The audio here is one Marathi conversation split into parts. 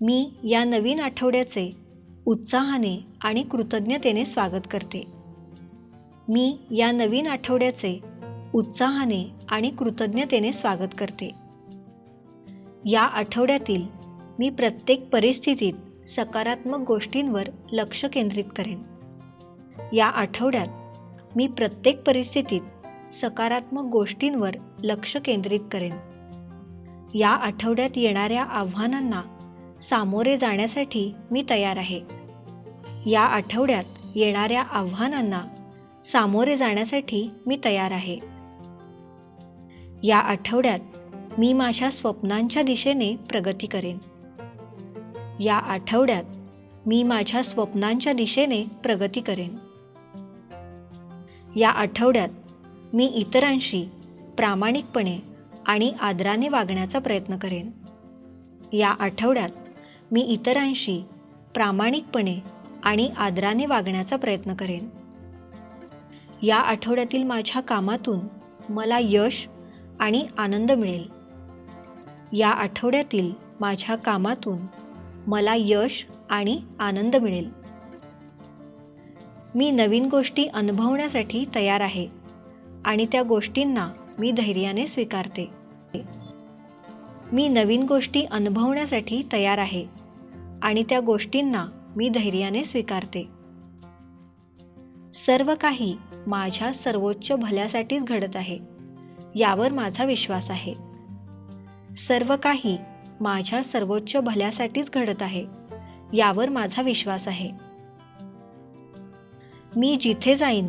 मी या नवीन आठवड्याचे उत्साहाने आणि कृतज्ञतेने स्वागत करते. मी या नवीन आठवड्याचे उत्साहाने आणि कृतज्ञतेने स्वागत करते. या आठवड्यातील मी प्रत्येक परिस्थितीत सकारात्मक गोष्टींवर लक्ष केंद्रित करेन. या आठवड्यात मी प्रत्येक परिस्थितीत सकारात्मक गोष्टींवर लक्ष केंद्रित करेन. या आठवड्यात येणाऱ्या आव्हानांना सामोरे जाण्यासाठी मी तयार आहे. या आठवड्यात येणाऱ्या आव्हानांना सामोरे जाण्यासाठी मी तयार आहे. या आठवड्यात मी माझ्या स्वप्नांच्या दिशेने प्रगती करेन. या आठवड्यात मी माझ्या स्वप्नांच्या दिशेने प्रगती करेन. या आठवड्यात मी इतरांशी प्रामाणिकपणे आणि आदराने वागण्याचा प्रयत्न करेन. या आठवड्यात मी इतरांशी प्रामाणिकपणे आणि आदराने वागण्याचा प्रयत्न करेन. या आठवड्यातील माझ्या कामातून मला यश आणि आनंद मिळेल. या आठवड्यातील माझ्या कामातून मला यश आणि आनंद मिळेल. मी नवीन गोष्टी अनुभवण्यासाठी तयार आहे आणि त्या गोष्टींना मी धैर्याने स्वीकारते. मी नवीन गोष्टी अनुभवण्यासाठी तयार आहे आणि त्या गोष्टींना मी धैर्याने स्वीकारते. सर्व काही माझ्या सर्वोच्च भल्यासाठीच घडत आहे यावर माझा विश्वास आहे. सर्व काही माझ्या सर्वोच्च भल्यासाठीच घडत आहे यावर माझा विश्वास आहे. मी जिथे जाईन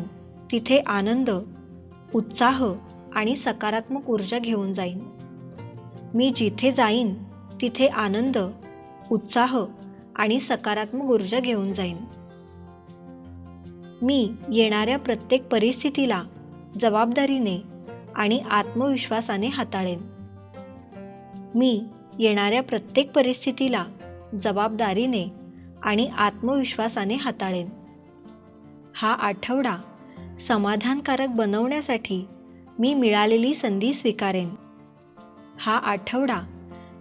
तिथे आनंद उत्साह आणि सकारात्मक ऊर्जा घेऊन जाईन. मी जिथे जाईन तिथे आनंद उत्साह आणि सकारात्मक ऊर्जा घेऊन जाईन. मी येणाऱ्या प्रत्येक परिस्थितीला जबाबदारीने आणि आत्मविश्वासाने हाताळेन. मी येणाऱ्या प्रत्येक परिस्थितीला जबाबदारीने आणि आत्मविश्वासाने हाताळेन. हा आठवडा समाधानकारक बनवण्यासाठी मी मिळालेली संधी स्वीकारेन. हा आठवडा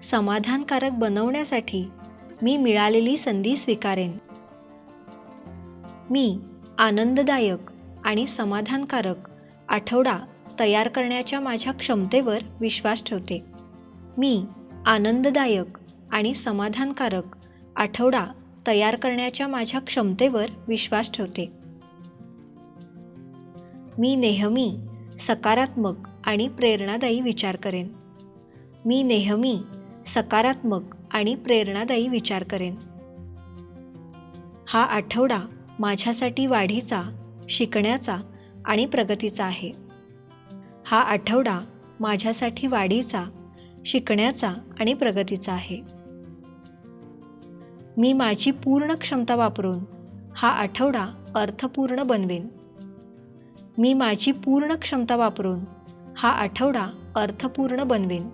समाधानकारक बनवण्यासाठी मी मिळालेली संधी स्वीकारेन. मी आनंददायक आणि समाधानकारक आठवडा तयार करण्याच्या माझ्या क्षमतेवर विश्वास ठेवते. मी आनंददायक आणि समाधानकारक आठवडा तयार करण्याच्या माझ्या क्षमतेवर विश्वास ठेवते. मी नेहमी सकारात्मक आणि प्रेरणादायी विचार करेन. मी नेहमी सकारात्मक आणि प्रेरणादायी विचार करेन. हा आठवडा माझ्यासाठी वाढीचा शिकण्याचा आणि प्रगतीचा आहे. हा आठवडा माझ्यासाठी वाढीचा शिकण्याचा आणि प्रगतीचा आहे. मी माझी पूर्ण क्षमता वापरून हा आठवडा अर्थपूर्ण बनवेन. मी माझी पूर्ण क्षमता वापरून हा आठवडा अर्थपूर्ण बनवेन.